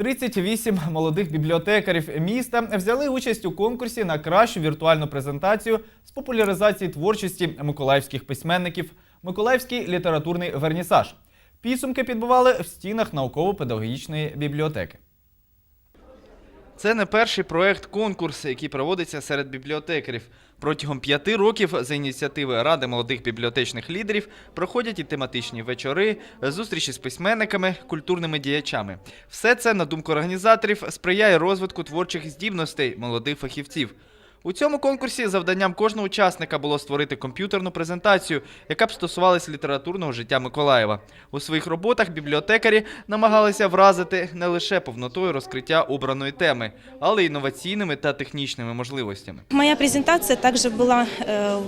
38 молодих бібліотекарів міста взяли участь у конкурсі на кращу віртуальну презентацію з популяризації творчості миколаївських письменників Миколаївський літературний вернісаж. Підсумки підбували в стінах науково-педагогічної бібліотеки. Це не перший проект конкурс, який проводиться серед бібліотекарів. Протягом п'яти років за ініціативи Ради молодих бібліотечних лідерів проходять і тематичні вечори, зустрічі з письменниками, культурними діячами. Все це, на думку організаторів, сприяє розвитку творчих здібностей молодих фахівців. У цьому конкурсі завданням кожного учасника було створити комп'ютерну презентацію, яка б стосувалась літературного життя Миколаєва. У своїх роботах бібліотекарі намагалися вразити не лише повнотою розкриття обраної теми, але й інноваційними та технічними можливостями. Моя презентація також была э,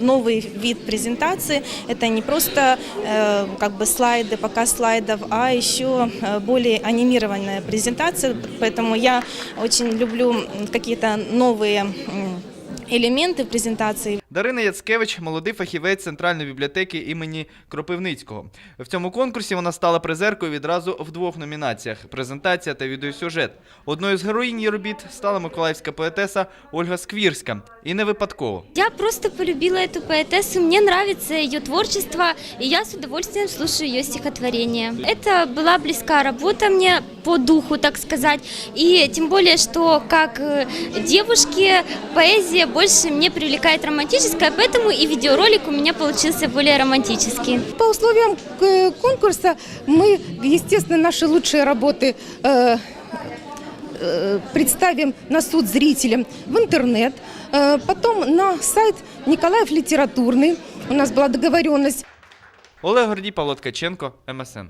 новый вид презентации. Это не просто э, как бы слайды, показ слайдов, а еще э, более анимированная презентация. Поэтому я очень люблю м, какие-то новые м, элементы в презентации. Дарина Яцкевич молодий фахівець центральної бібліотеки імені Кропивницького. В цьому конкурсі вона стала призеркою відразу в двох номінаціях: презентація та відеосюжет. Одною з героїнь її робіт стала миколаївська поетеса Ольга Сквірська. І не випадково. Я просто полюбила эту поэтессу, мне нравится ее творчество, и я с удовольствием слушаю ее стихотворения. Это была близка работа мне по духу, так сказать, и тем более, что как э, девушке поэзия больше мне привлекает романтическая, поэтому и видеоролик у меня получился более романтический. По условиям э, конкурса мы, естественно, наши лучшие работы э, э, представим на суд зрителям в интернет, э, потом на сайт Николаев литературный. У нас была договоренность Олег Гордій, Павло Ткаченко, МСН.